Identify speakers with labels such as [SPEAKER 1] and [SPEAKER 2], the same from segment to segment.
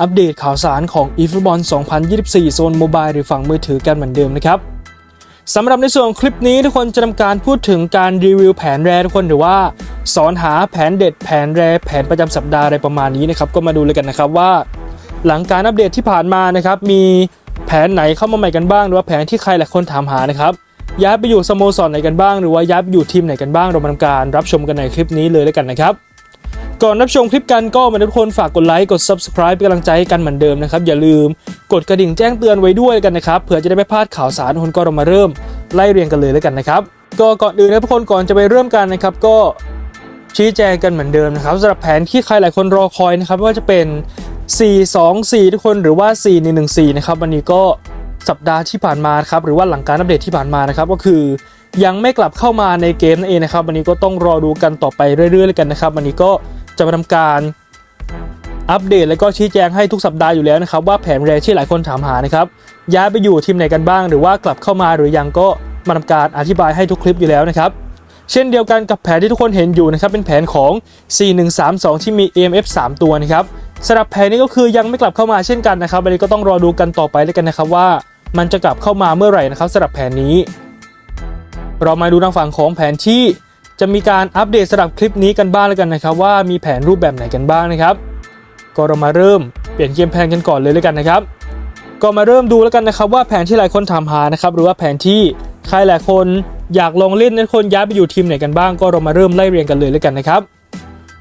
[SPEAKER 1] อัปเดตข่าวสารของ eFootball 2024 โซนโมบายหรือฝั่งมือถือกันเหมือนเดิมนะครับสำหรับในส่วนคลิปนี้ทุกคนจะทำการพูดถึงการรีวิวแผนแรทุกคนหรือว่า สอนหาแผนเด็ดแผนแรแผนประจำสัปดาห์อะไรประมาณนี้นะครับก็มาดูเลยกันนะครับว่า หลังการอัปเดตที่ผ่านมานะครับมีแผนไหนเข้ามาใหม่กันบ้าง หรือว่าแผนที่ใครหลายคนถามหานะครับย้ายไปอยู่สโมสรไหนกันบ้าง หรือว่าย้ายไปอยู่ทีมไหนกันบ้างเรามาทำการรับชมกันในคลิปนี้เลยแล้วกันนะครับ ก่อนรับชมคลิปกันก็มาทุกคนฝากกดไลค์กด subscribe เป็นกำลังใจให้กันเหมือนเดิมนะครับอย่าลืมกดกระดิ่งแจ้งเตือนไว้ด้วยกันนะครับเผื่อจะได้ไม่พลาดข่าวสารคนก็เรามาเริ่มไล่เรียงกันเลยแล้วกันนะครับก็ก่อนอื่นนะทุกคนก่อนจะไปเริ่มกันนะครับก็ชี้แจงกันเหมือนเดิมนะครับสำหรับแผนที่ใครหลายคนรอคอยนะครับไม่ว่าจะเป็น 424 ทุกคนหรือว่า 4114 นะครับวันนี้ก็สัปดาห์ที่ผ่านมาครับหรือว่าหลังการอัปเดตที่ผ่านมานะครับก็คือยังไม่กลับเข้ามาในเกมนั่นเองนะครับวันนี้ก็ต้องรอดูกันต่อไปเรื่อยๆเลยกันนะครับวันนี้ก็ จะมาทำการอัปเดตและก็ชี้แจงให้ทุกสัปดาห์อยู่แล้วนะครับว่าแผนแรกที่หลายคนถามหานะครับย้ายไปอยู่ทีมไหนกันบ้าง หรือว่ากลับเข้ามาหรือยังก็มาทำการอธิบายให้ทุกคลิปอยู่แล้วนะครับเช่นเดียวกันกับแผนที่ทุกคนเห็นอยู่นะครับเป็นแผนของ 4132 ที่มี AMF 3 ตัวนะครับสำหรับแผนนี้ก็คือยังไม่กลับเข้ามาเช่นกันนะครับวันนี้ก็ต้องรอดูกันต่อไปเลยกันนะครับว่า มันจะกลับเข้ามาเมื่อไหร่นะครับสำหรับแผนนี้ เรามาดูทางฝั่งของแผนที่ จะมีการอัปเดตสำหรับคลิปนี้กันบ้างแล้วกันนะครับ ว่ามีแผนรูปแบบไหนกันบ้างนะครับ ก็เรามาเริ่มเปลี่ยนเกมแพลนกันก่อนเลยแล้วกันนะครับ ก็มาเริ่มดูแล้วกันนะครับ ว่าแผนที่หลายคนถามหานะครับหรือว่าแผนที่ใครหลายคนอยากลองเล่นนั้นคนย้ายไปอยู่ทีมไหนกันบ้าง ก็เรามาเริ่มไล่เรียงกันเลยแล้วกันนะครับ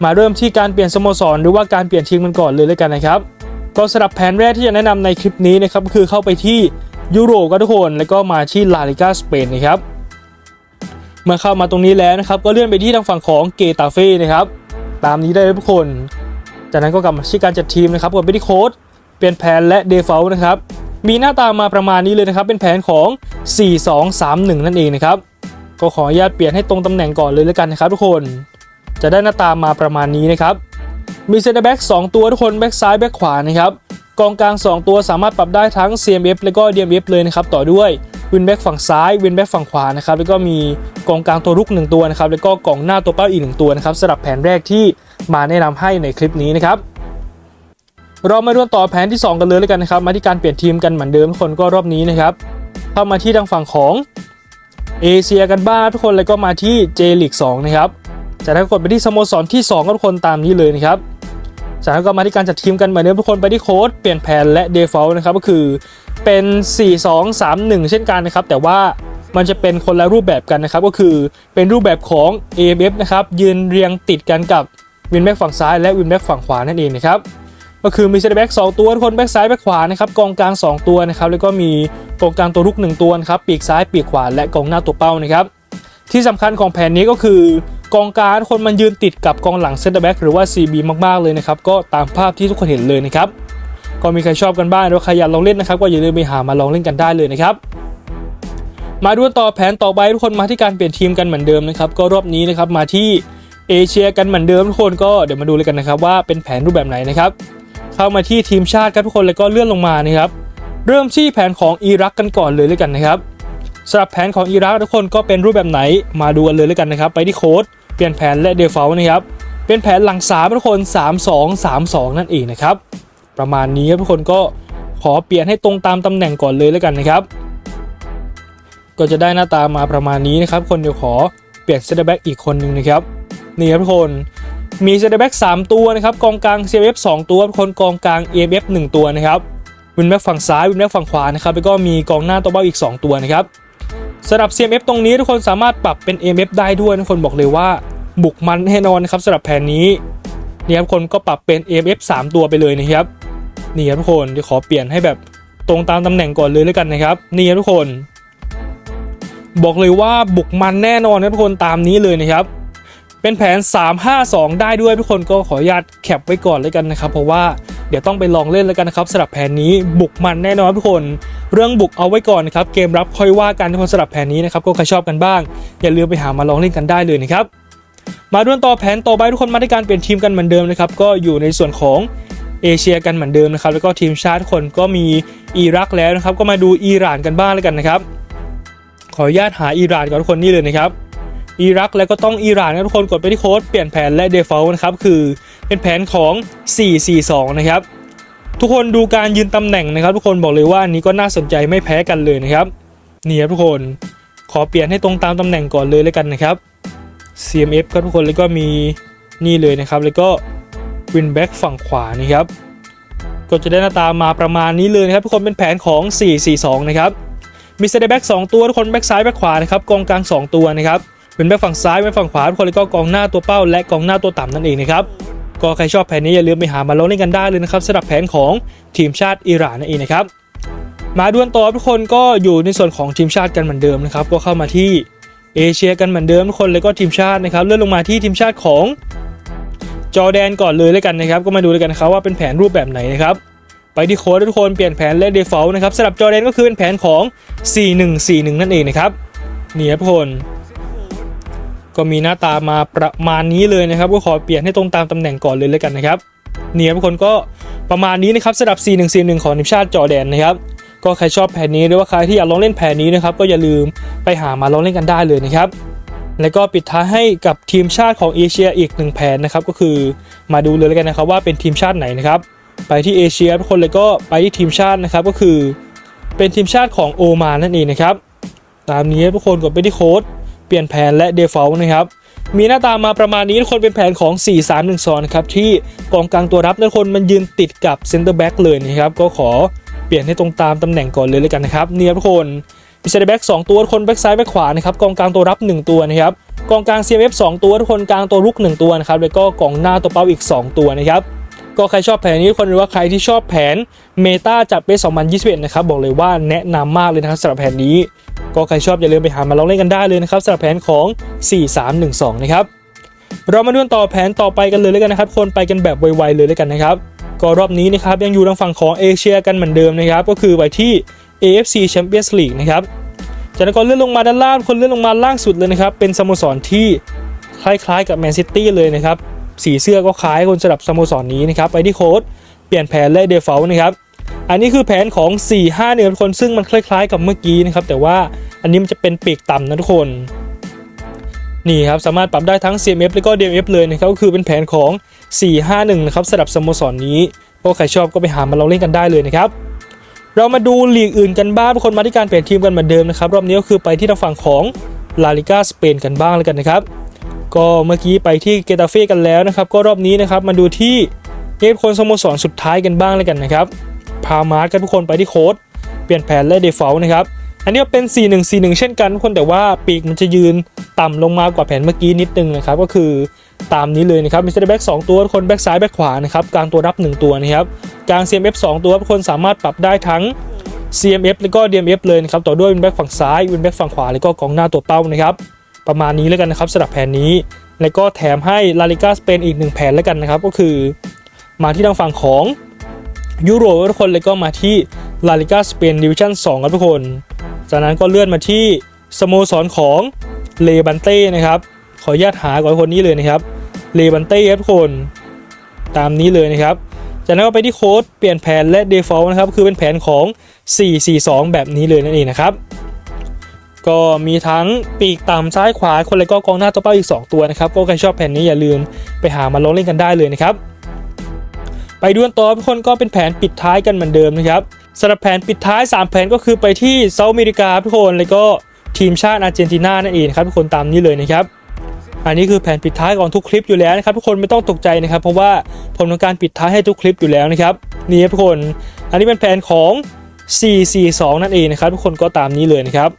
[SPEAKER 1] มาเริ่มที่การเปลี่ยนสโมสรหรือว่าการเปลี่ยนทีมกันก่อนเลยแล้วกันนะครับก็สำหรับแผนแรกที่จะแนะนำในคลิปนี้นะครับก็คือเข้าไปที่ยุโรปกันทุกคนแล้วก็มาที่ลาลิกาสเปนนะครับ เมื่อเข้ามาตรงนี้แล้วนะครับ ก็เลื่อนไปที่ทางฝั่งของเกตาเฟ่นะครับ ตามนี้ได้เลยทุกคน จากนั้นก็กลับมาที่การจัดทีมนะครับกดไปที่โค้ดเปลี่ยนแผนและเดฟ a ล t นะครับ มีหน้าตามาประมาณนี้เลยนะครับ เป็นแผนของ 4231 นั่นเองนะครับ ก็ขออนุญาตเปลี่ยนให้ตรงตำแหน่งก่อนเลยแล้วกันนะครับทุกคน จะได้หน้าตามาประมาณนี้นะครับ มีเซนเตอร์แบ็ก2ตัวทุกคนแบ็กซ้ายแบ็กขวานะครับ กองกลาง 2 ตัวสามารถปรับได้ทั้ง CMF และก็ DMF เลยนะครับ ต่อด้วย วินแบ็กฝั่งซ้ายวินแบ็กฝั่งขวานะครับแล้วก็มีกองกลางตัวรุก 1 ตัวนะครับแล้วก็กองหน้าตัวเป้าอีก 1 ตัวนะครับสำหรับแผนแรกที่มาแนะนำให้ในคลิปนี้นะครับเรามาดูต่อแผนที่ 2 กันเลยแล้วกันนะครับมาที่การเปลี่ยนทีมกันเหมือนเดิมทุกคนก็รอบนี้นะครับเข้ามาที่ทางฝั่งของเอเชียกันบ้างทุกคนแล้วก็มาที่เจลิก2นะครับจากนั้นกดไปที่สโมสรที่2ก็ทุกคนตามนี้เลยนะครับจากนั้นก็มาที่การจัดทีมกันเหมือนเดิมทุกคนไปที่โค้ดเปลี่ยนแผนและ default นะครับก็คือ เป็น 4 2 3 1 เช่นกันนะครับ แต่ว่ามันจะเป็นคนละรูปแบบกันนะครับ ก็คือเป็นรูปแบบของ AMF นะครับ ยืนเรียงติดกันกับวินแบ็กฝั่งซ้ายและวินแบ็กฝั่งขวานั่นเองนะครับก็คือมีเซนเตอร์แบ็ก2ตัวทุกคนแบ็กซ้ายแบ็กขวานะครับกองกลาง 2 ตัวนะครับแล้วก็มีกองกลางตัวรุก 1 ตัวนะครับปีกซ้ายปีกขวาและกองหน้าตัวเป้านะครับที่สำคัญของแผนนี้ก็คือกองกลางคนมันยืนติดกับกองหลังเซนเตอร์แบ็กหรือว่า CB มากๆเลยนะครับก็ตามภาพที่ทุกคนเห็นเลยนะครับ ก็มีใครชอบกันบ้างหรือว่าใครอยากลองเล่นนะครับก็อย่าลืมไปหามาลองเล่นกันได้เลยนะครับมาดูต่อแผนต่อไปทุกคนมาที่การเปลี่ยนทีมกันเหมือนเดิมนะครับก็รอบนี้นะครับมาที่เอเชียกันเหมือนเดิมทุกคนก็เดี๋ยวมาดูเลยกันนะครับว่าเป็นแผนรูปแบบไหนนะครับเข้ามาที่ทีมชาติครับทุกคนแล้วก็เลื่อนลงมานะครับเริ่มที่แผนของอิรักกันก่อนเลยเลยกันนะครับสำหรับแผนของอิรักทุกคนก็เป็นรูปแบบไหนมาดูกันเลยแล้วกันนะครับไปที่โค้ดเปลี่ยนแผนและเดฟ a ลนะครับเป็นแผนหลังสามทุกคน 3 2 3 2 นั่นเองนะครับ ประมาณนี้ครับทุกคนก็ขอเปลี่ยนให้ตรงตามตำแหน่งก่อนเลยแล้วกันนะครับ ก็จะได้หน้าตามาประมาณนี้นะครับ คนเดียวขอเปลี่ยนเซนเตอร์แบ็กอีกคนหนึ่งนะครับนี่ครับทุกคนมีเซนเตอร์แบ็ก3ตัวนะครับกองกลาง CF 2ตัวทุกคนกองกลาง AF 1 ตัวนะครับวินแบ็กฝั่งซ้ายวินแบ็กฝั่งขวานะครับแล้วก็มีกองหน้าตัวเบ้าอีก 2 ตัวนะครับสำหรับ CMF ตรงนี้ทุกคนสามารถปรับเป็น AMF ได้ด้วยทุกคนบอกเลยว่าบุกมันแน่นอนนะครับสำหรับแผนนี้นี่ครับคนก็ปรับเป็น AMF 3 ตัวไปเลยนะครับ นี่ครับทุกคนเดี๋ยวขอเปลี่ยนให้แบบตรงตามตำแหน่งก่อนเลยแล้วกันนะครับ นี่ครับทุกคน บอกเลยว่าบุกมันแน่นอนนะทุกคนตามนี้เลยนะครับ เป็นแผน 352 ได้ด้วยทุกคนก็ขออนุญาตแคปไว้ก่อนเลยกันนะครับเพราะว่าเดี๋ยวต้องไปลองเล่นแล้วกันนะครับสำหรับแผนนี้บุกมันแน่นอนทุกคน เรื่องบุกเอาไว้ก่อนนะครับเกมรับค่อยว่ากันทุกคนสำหรับแผนนี้นะครับก็ใครชอบกันบ้าง อย่าลืมไปหามาลองเล่นกันได้เลยนะครับมาดูต่อแผนต่อไปทุกคนมาด้วยการเปลี่ยนทีมกันเหมือนเดิมนะครับก็อยู่ในส่วนของ เอเชียกันเหมือนเดิมนะครับแล้วก็ทีมชาติทุกคนก็มีอิรักแล้วนะครับก็มาดูอิหร่านกันบ้างแล้วกันนะครับ ขออนุญาตหาอิหร่านก่อนทุกคนนี่เลยนะครับอิรักแล้วก็ต้องอิหร่านนะทุกคนกดไปที่โค้ดเปลี่ยนแผนและ default นะครับคือเป็นแผนของ 442 นะครับ ทุกคนดูการยืนตำแหน่งนะครับ ทุกคนบอกเลยว่าอันนี้ก็น่าสนใจไม่แพ้กันเลยนะครับนี่ครับทุกคนขอเปลี่ยนให้ตรงตามตำแหน่งก่อนเลยแล้วกันนะครับ CMF ครับทุกคนแล้วก็มีนี่เลยนะครับ แล้วก็ win back ฝั่งขวานี่ครับก็จะได้หน้าตามาประมาณนี้เลยนะครับทุกคนเป็นแผนของ 442 นะครับมีเซเดแบ็ก2ตัวทุกคนแบ็กซ้ายแบ็กขวานะครับกองกลาง 2 ตัวนะครับเป็นแบ็กฝั่งซ้ายแบ็กฝั่งขวาทุกคนแล้วก็กองหน้าตัวเป้า และกองหน้าตัวต่ำนั่นเองนะครับก็ใครชอบแผนนี้อย่าลืมไปหามาลองเล่นกันได้เลยนะครับสำหรับแผนของทีมชาติอิหร่านนั่นเองนะครับมาดวลต่อทุกคนก็อยู่ในส่วนของทีมชาติกันเหมือนเดิมนะครับก็เข้ามาที่เอเชียกันเหมือนเดิมทุกคนแล้วก็ทีมชาตินะครับเลื่อนลงมาที่ทีมชาติของ จอแดนก่อนเลยแล้วกันนะครับ ก็มาดูเลยกันครับว่าเป็นแผนรูปแบบไหนนะครับ ไปที่โค้ดทุกคนเปลี่ยนแผนและ default นะครับสำหรับจอแดนก็คือเป็นแผนของ 4141 นั่นเองนะครับนี่ครับทุกคนก็มีหน้าตามาประมาณนี้เลยนะครับ ก็ขอเปลี่ยนให้ตรงตามตำแหน่งก่อนเลยแล้วกันนะครับนี่ครับทุกคนก็ประมาณนี้นะครับสำหรับ 4141 ของทีมชาติจอแดนนะครับก็ใครชอบแผนนี้หรือว่าใครที่อยากลองเล่นแผนนี้นะครับก็อย่าลืมไปหามาลองเล่นกันได้เลยนะครับ แล้วก็ปิดท้ายให้กับทีมชาติของเอเชียอีกหนึ่งแผนนะครับ ก็คือมาดูเลยแล้วกันนะครับว่าเป็นทีมชาติไหนนะครับ ไปที่เอเชียทุกคนเลยก็ไปที่ทีมชาตินะครับก็คือ เป็นทีมชาติของโอมานนั่นเองนะครับ ตามนี้ทุกคนกดไปที่โค้ดเปลี่ยนแผนและ default นะครับ มีหน้าตามาประมาณนี้ทุกคนเป็นแผนของ 4-3-1-2นะครับที่กองกลางตัวรับทุกคนมันยืนติดกับเซนเตอร์แบ็กเลยนะครับ ก็ขอเปลี่ยนให้ตรงตามตำแหน่งก่อนเลยเลยกันนะครับ เนี่ยทุกคน มีเซนเตอร์แบ็กสองตัว คนแบ็กซ้ายแบ็กขวานะครับกองกลางตัวรับ 1 ตัวนะครับกองกลาง CMF 2 ตัว คนกลางตัวรุก 1 ตัวนะครับแล้วก็กองหน้าตัวเป้าอีก 2 ตัวนะครับก็ใครชอบแผนนี้คนหรือว่าใครที่ชอบแผนเมตาจัดไป2021นะครับบอกเลยว่าแนะนำมากเลยนะครับสำหรับแผนนี้ ก็ใครชอบอย่าลืมไปหามาลองเล่นกันได้เลยนะครับสำหรับแผนของ 4312 นะครับเรามาดูกันต่อแผนต่อไปกันเลยแล้วกันนะครับ คนไปกันแบบไวๆเลยแล้วกันนะครับก็รอบนี้นะครับยังอยู่ทางฝั่งของเอเชียกันเหมือนเดิมนะครับ ก็คือไปที่ AFC Champions League นะครับจากนั้นก็เลื่อนลงมาด้านล่างคนเลื่อนลงมาล่างสุดเลยนะครับ เป็นสโมสรที่คล้ายๆกับแมนซิตี้เลยนะครับ สีเสื้อก็คล้ายคนสำหรับสโมสรนี้นะครับ ไปที่โค้ดเปลี่ยนแผนและ default นะครับ อันนี้คือแผนของ 4 5เนี่ยทุกคนซึ่งมันคล้ายๆ กับเมื่อกี้นะครับ แต่ว่าอันนี้มันจะเป็นปีกต่ำนะทุกคน นี่ครับ สามารถปรับได้ทั้ง CMF แล้วก็ DMF เลยนะครับ ก็คือเป็นแผนของ 451 นะครับสำหรับสโมสรนี้ ก็ใครชอบก็ไปหามาลองเล่นกันได้เลยนะครับ เรามาดูลีกอื่นกันบ้างทุกคนมาที่การเปลี่ยนทีมกันเหมือนเดิมนะครับ รอบนี้ก็คือไปที่ทางฝั่งของลาลิก้าสเปนกันบ้างแล้วกันนะครับ ก็เมื่อกี้ไปที่เกตาเฟ่กันแล้วนะครับ ก็รอบนี้นะครับมาดูที่เอฟคนสโมสรสุดท้ายกันบ้างแล้วกันนะครับ พามาร์ทกันทุกคนไปที่โค้ดเปลี่ยนแผนและ default นะครับ อันนี้เป็น 4141 เช่นกันทุกคนแต่ว่าปีกมันจะยืนต่ำลงมากว่าแผนเมื่อกี้นิดนึงนะครับ ก็คือ ตามนี้เลยนะครับมีเซตแบ็ก2ตัวคนแบ็กซ้ายแบ็กขวานะครับกลางตัวรับ 1 ตัวนะครับกลาง CMF 2 ตัวทุกคนสามารถปรับได้ทั้ง CMF แล้วก็ DMF เลยนะครับต่อด้วยวินแบ็กฝั่งซ้ายวินแบ็กฝั่งขวาแล้วก็กองหน้าตัวเป้านะครับประมาณนี้แล้วกันนะครับสำหรับแผนนี้ แล้วก็แถมให้ลาลิกาสเปนอีกหนึ่งแผนแล้วกันนะครับก็คือ มาที่ทางฝั่งของยุโรปทุกคนเลยก็มาที่ลาลิกาสเปนดิวิชั่น2ครับทุกคน จากนั้นก็เลื่อนมาที่สโมสรของเลบันเต้นะครับ ขออนุญาตหาก่อนคนนี้เลยนะครับเลบันเต้ครับทุกคนตามนี้เลยนะครับ จากนั้นก็ไปที่โค้ดเปลี่ยนแผนและ default นะครับ คือเป็นแผนของ 442 แบบนี้เลยนั่นเองนะครับ ก็มีทั้งปีกต่ำซ้ายขวาคนเลยก็กองหน้าตัวเป้าอีก 2 ตัวนะครับ ก็ใครชอบแผนนี้อย่าลืมไปหามาลองเล่นกันได้เลยนะครับ ไปดูกันต่อทุกคนก็เป็นแผนปิดท้ายกันเหมือนเดิมนะครับสำหรับแผนปิดท้าย 3 แผนก็คือไปที่เซาท์อเมริกาทุกคนแล้วก็ทีมชาติอาร์เจนตินานั่นเองครับทุกคนตามนี้เลยนะครับ อันนี้คือแผนปิดท้ายก่อนทุกคลิปอยู่แล้วนะครับทุกคนไม่ต้องตกใจนะครับ เพราะว่าผมทำการปิดท้ายให้ทุกคลิปอยู่แล้วนะครับนี่ครับทุกคน อันนี้เป็นแผนของ 442 นั่นเองนะครับทุกคนก็ตามนี้เลยนะครับ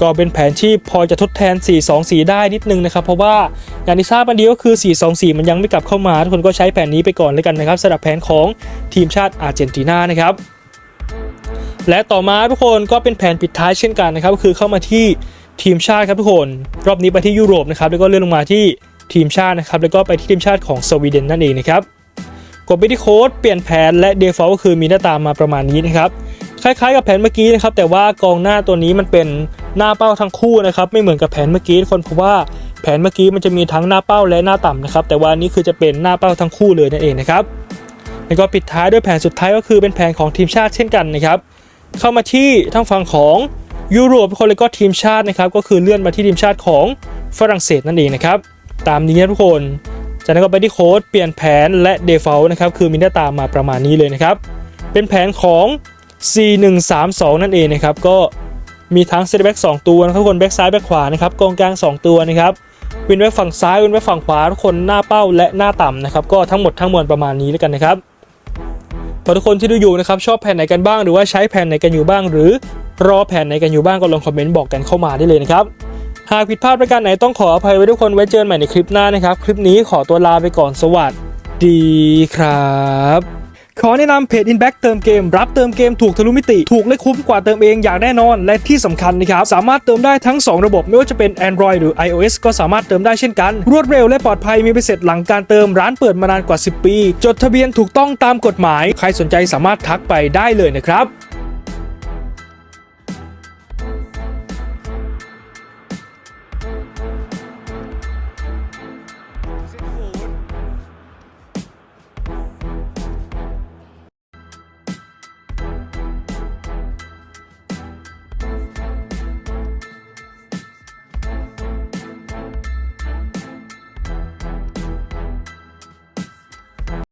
[SPEAKER 1] ก็เป็นแผนที่พอจะทดแทน 424 ได้นิดนึงนะครับ เพราะว่าอย่างที่ทราบกันดีก็คือ 424 มันยังไม่กลับเข้ามา ทุกคนก็ใช้แผนนี้ไปก่อนเลยกันนะครับสำหรับแผนของทีมชาติอาร์เจนตินานะครับและต่อมาทุกคนก็เป็นแผนปิดท้ายเช่นกันนะครับก็คือเข้ามาที่ ทีมชาติครับทุกคน รอบนี้ไปที่ยุโรปนะครับแล้วก็เลื่อนลงมาที่ทีมชาตินะครับแล้วก็ไปที่ทีมชาติของสวีเดนนั่นเองนะครับกดไปที่โค้ดเปลี่ยนแผนและ default ก็คือมีหน้าตามาประมาณนี้นะครับคล้ายๆกับแผนเมื่อกี้นะครับแต่ว่ากองหน้าตัวนี้มันเป็นหน้าเป้าทั้งคู่นะครับไม่เหมือนกับแผนเมื่อกี้ทุกคนเพราะว่าแผนเมื่อกี้มันจะมีทั้งหน้าเป้าและหน้าต่ำนะครับแต่ว่าอันนี้คือจะเป็นหน้าเป้าทั้งคู่เลยนั่นเองนะครับแล้วก็ปิดท้ายด้วยแผนสุดท้ายก็คือเป็นแผนของทีมชาติเช่นกันนะครับเข้ามาที่ทางฝั่งของ ยุโรปทุกคนเลยก็ทีมชาตินะครับก็คือเลื่อนมาที่ทีมชาติของฝรั่งเศสนั่นเองนะครับตามนี้นะทุกคนจากนั้นก็ไปที่โค้ดเปลี่ยนแผนและ default นะครับคือมีหน้าตามาประมาณนี้เลยนะครับเป็นแผนของ C132 นั่นเองนะครับก็มีทั้งเซตแบ็ก2ตัวนะครับทุกคนแบ็กซ้ายแบ็กขวานะครับกองกลาง 2 ตัวนะครับวินแบ็กฝั่งซ้ายวินแบ็กฝั่งขวาทุกคนหน้าเป้าและหน้าต่ำนะครับก็ทั้งหมดทั้งมวลประมาณนี้แล้วกันนะครับพอทุกคนที่ดูอยู่นะครับชอบแผนไหนกันบ้างหรือว่าใช้แผนไหนกันอยู่บ้าง หรือ รอแผนไหนกันอยู่บ้างก็ลองคอมเมนต์บอกกันเข้ามาได้เลยนะครับ หากผิดพลาดประการไหนต้องขออภัยไว้ทุกคนไว้เจอกันใหม่ในคลิปหน้านะครับ คลิปนี้ขอตัวลาไปก่อนสวัสดีครับขอแนะนำเพจ Inback เติมเกม รับเติมเกมถูกทะลุมิติ ถูกและคุ้มกว่าเติมเองอย่างแน่นอน และที่สำคัญนะครับ สามารถเติมได้ทั้ง 2 ระบบ ไม่ว่าจะเป็น Android หรือ iOS ก็สามารถเติมได้เช่นกัน รวดเร็วและปลอดภัยมีไปเสร็จหลังการเติมร้านเปิดมานานกว่า 10 ปี จดทะเบียนถูกต้องตามกฎหมาย ใครสนใจสามารถทักไปได้เลยนะครับ